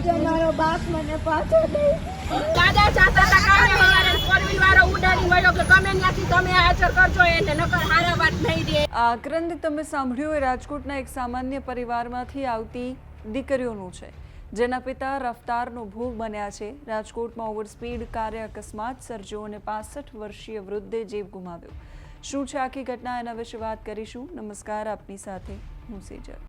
આપજો મારો બાપ મને પાછો દે. દાદા જાતા હતા કામે હવારે ફોર વાળો ઉડાડી વળ્યો કે ગમે ત્યાંથી તમે હાજર કરજો એને નકર હારા વાત નહીં દે. આ આક્રંદ તમે સાંભળ્યું એ રાજકોટના એક સામાન્ય પરિવારમાંથી આવતી દીકરીઓનું છે જેના પિતા રફતારનો ભોગ બન્યા છે. રાજકોટમાં ઓવરસ્પીડ કારે અકસ્માત સર્જ્યો અને પાસઠ વર્ષીય વૃદ્ધે જીવ ગુમાવ્યો. શું છે આખી ઘટના એના વિશે વાત કરીશું? નમસ્કાર આપની સાથે હું સેજલ.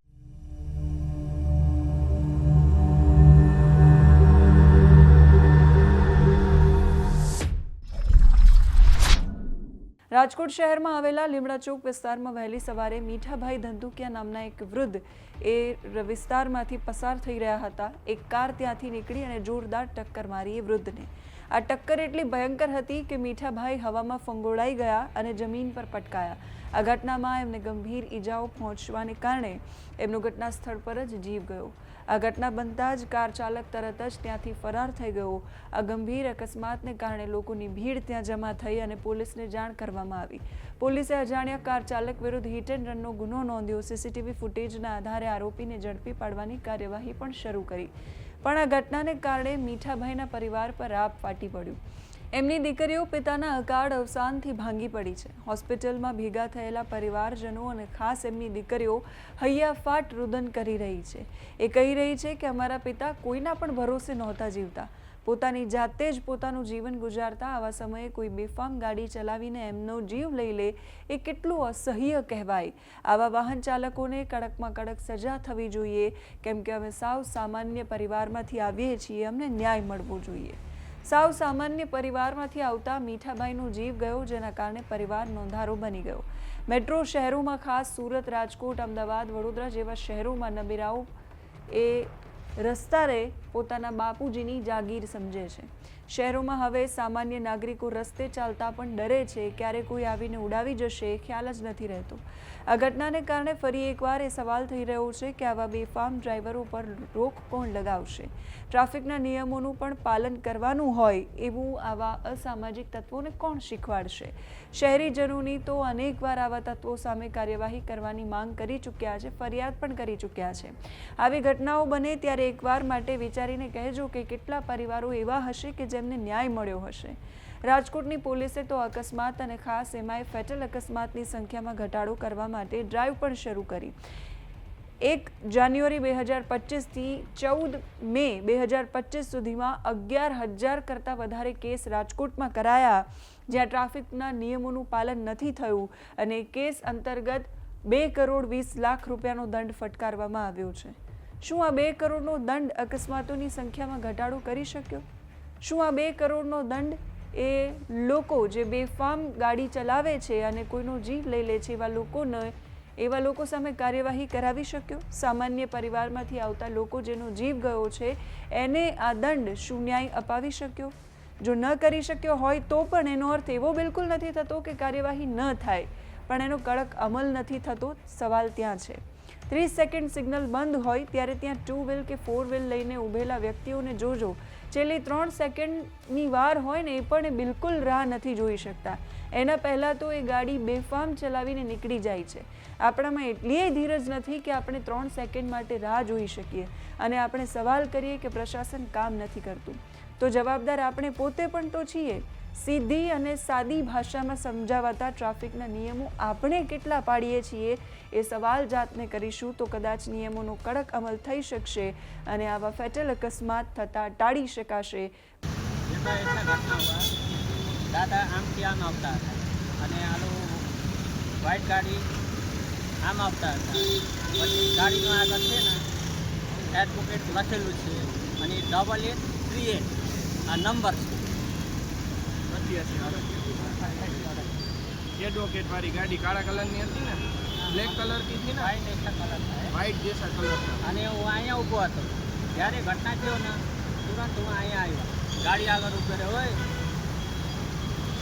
રાજકોટ શહેરમાં આવેલા લીમડા ચોક વિસ્તારમાં વહેલી સવારે મીઠાભાઈ ધંધુકિયા નામના એક વૃદ્ધ એ વિસ્તારમાંથી પસાર થઈ રહ્યા હતા. એક કાર ત્યાંથી નીકળી અને જોરદાર ટક્કર મારી એ વૃદ્ધને આ ટક્કર એટલી ભયંકર હતી કે મીઠાભાઈ હવામાં ફંગોળાઈ ગયા અને જમીન પર પટકાયા. આ ઘટનામાં એમને ગંભીર ઈજાઓ પહોંચવાને કારણે એમનો ઘટના સ્થળ પર જ જીવ ગયો. આ ઘટના બનતા જ કાર ચાલક તરત જ ત્યાંથી ફરાર થઈ ગયો. આ ગંભીર અકસ્માતને કારણે લોકોની ભીડ ત્યાં જમા થઈ અને પોલીસને જાણ કરવામાં આવી. પોલીસે અજાણ્યા કાર ચાલક વિરુદ્ધ હિટ એન્ડ રનનો ગુનો નોંધ્યો. સીસીટીવી ફૂટેજના આધારે આરોપીને ઝડપી પાડવાની કાર્યવાહી પણ શરૂ કરી. પણ આ ઘટનાને કારણે મીઠાભાઈના પરિવાર પર આપ ફાટી પડ્યું. એમની દીકરીઓ પિતાના અકાળ અવસાનથી ભાંગી પડી છે. હોસ્પિટલમાં ભેગા થયેલા પરિવારજનો અને ખાસ એમની દીકરીઓ હૈયાફાટ રુદન કરી રહી છે. એ કહી રહી છે કે અમારા પિતા કોઈના પણ ભરોસે નહોતા જીવતા. પોતાની જાતે જ પોતાનું જીવન ગુજારતા આવા સમયે કોઈ બેફામ ગાડી ચલાવીને એમનો જીવ લઈ લે એ કેટલું અસહ્ય કહેવાય. આવા વાહન ચાલકોને કડકમાં કડક સજા થવી જોઈએ. કેમ કે અમે સાવ સામાન્ય પરિવારમાંથી આવીએ છીએ, અમને ન્યાય મળવો જોઈએ. સાવ સામાન્ય પરિવારમાંથી આવતા મીઠાબાઈનો જીવ ગયો, જેના કારણે પરિવાર નોંધારો બની ગયો. મેટ્રો શહેરોમાં ખાસ સુરત, રાજકોટ, અમદાવાદ, વડોદરા જેવા શહેરોમાં નબીરાઓ એ રસ્તારે પોતાના બાપુજીની જાગીર સમજે છે. શહેરોમાં હવે સામાન્ય નાગરિકો રસ્તે ચાલતા પણ ડરે છે. ક્યારે કોઈ આવીને ઉડાવી જશે, ખ્યાલ જ નથી રહેતો. આ ઘટનાને કારણે ફરી એકવાર એ સવાલ થઈ રહ્યો છે કે આવા બેફામ ડ્રાઈવરો પર રોક કોણ લગાવશે? ટ્રાફિકના નિયમોનું પણ પાલન કરવાનું હોય એવું આવા અસામાજિક તત્વોને કોણ શીખવાડશે? શહેરીજનોની તો અનેકવાર આવા તત્વો સામે કાર્યવાહી કરવાની માંગ કરી ચૂક્યા છે, ફરિયાદ પણ કરી ચૂક્યા છે. આવી ઘટનાઓ બને ત્યારે એકવાર માટે વિચારીને કહેજો કે કેટલા પરિવારો એવા હશે કે જેમને ન્યાય મળ્યો હશે. રાજકોટની પોલીસે તો અકસ્માત અને ખાસ એમાંય ફેટલ અકસ્માતની સંખ્યામાં ઘટાડો કરવા માટે ડ્રાઈવ પણ શરૂ કરી. એક જાન્યુઆરી બે હજાર પચીસથી ચૌદ મે બે હજાર પચીસ સુધીમાં અગિયાર હજાર કરતાં વધારે કેસ રાજકોટમાં કરાયા. જ્યાં ટ્રાફિકના નિયમોનું પાલન નથી થયું અને કેસ અંતર્ગત બે કરોડ વીસ લાખ રૂપિયાનો દંડ ફટકારવામાં આવ્યો છે. શું આ બે કરોડનો દંડ અકસ્માતોની સંખ્યામાં ઘટાડો કરી શક્યો? શું આ બે કરોડનો દંડ એ લોકો જે બેફામ ગાડી ચલાવે છે અને કોઈનો જીવ લઈ લે છે એવા લોકોને, એવા લોકો સામે કાર્યવાહી કરાવી શક્યો? સામાન્ય પરિવારમાંથી આવતા લોકો જેનો જીવ ગયો છે, એને આ દંડ શું ન્યાય અપાવી શક્યો? જો ન કરી શક્યો હોય તો પણ એનો અર્થ એવો બિલકુલ નથી થતો કે કાર્યવાહી ન થાય. પણ એનો કડક અમલ નથી થતો. સવાલ ત્યાં છે. ત્રીસ સેકન્ડ સિગ્નલ બંધ હોય ત્યારે ત્યાં ટુ વ્હીલ કે ફોર વ્હીલ લઈને ઊભેલા વ્યક્તિઓને જોજો. છેલ્લી ત્રણ સેકન્ડની વાર હોય ને એ પણ એ બિલકુલ રાહ નથી જોઈ શકતા. એના પહેલાં તો એ ગાડી બેફામ ચલાવીને નીકળી જાય છે. આપણામાં એટલી ધીરજ નથી કે આપણે ત્રણ સેકન્ડ માટે રાહ જોઈ શકીએ અને આપણે સવાલ કરીએ કે પ્રશાસન કામ નથી કરતું. તો જવાબદાર આપણે પોતે પણ તો છીએ. સીધી અને સાદી ભાષામાં સમજાવાતા ટ્રાફિકના નિયમો આપણે કેટલા પાડીએ છીએ એ સવાલ જાતને કરીશું તો કદાચ નિયમોનો કડક અમલ થઈ શકશે અને આવા ફેટલ અકસ્માત થતાં ટાળી શકાશે એમાં એટલા ઘટના હુआ દાદા આમથી આમ આવતા હતા. અને આનું વ્હાઈટ ગાડી આમ આવતા હતા. પછી ગાડીનું આગળ છે ને એડવોકેટ લખેલું છે અને ડબલ એટ થ્રી એટ આ નંબર છે. એડવોકેટ મારી ગાડી કાળા કલરની હતી ને બ્લેક કલરથી હતી ને વ્હાઇટ જેસા કલર વ્હાઇટ જેસા કલર અને હું અહીંયા ઊભો હતો. જ્યારે ઘટના થયો ને તુરંત હું અહીંયા આવ્યો. ગાડી આગળ ઊભો હોય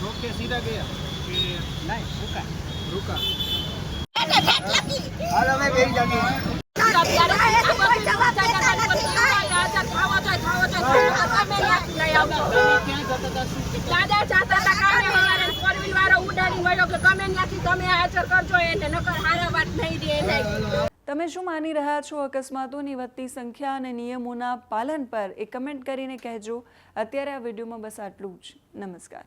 રોક કે સીધા ગયા? કે નહીં રૂકા. રૂકા. હાલ અમે બેહી તમે શું માની રહ્યા છો અકસ્માતોની વધતી સંખ્યા અને નિયમોના પાલન પર? એ કમેન્ટ કરીને કહેજો. અત્યારે આ વિડીયોમાં બસ આટલું જ. નમસ્કાર.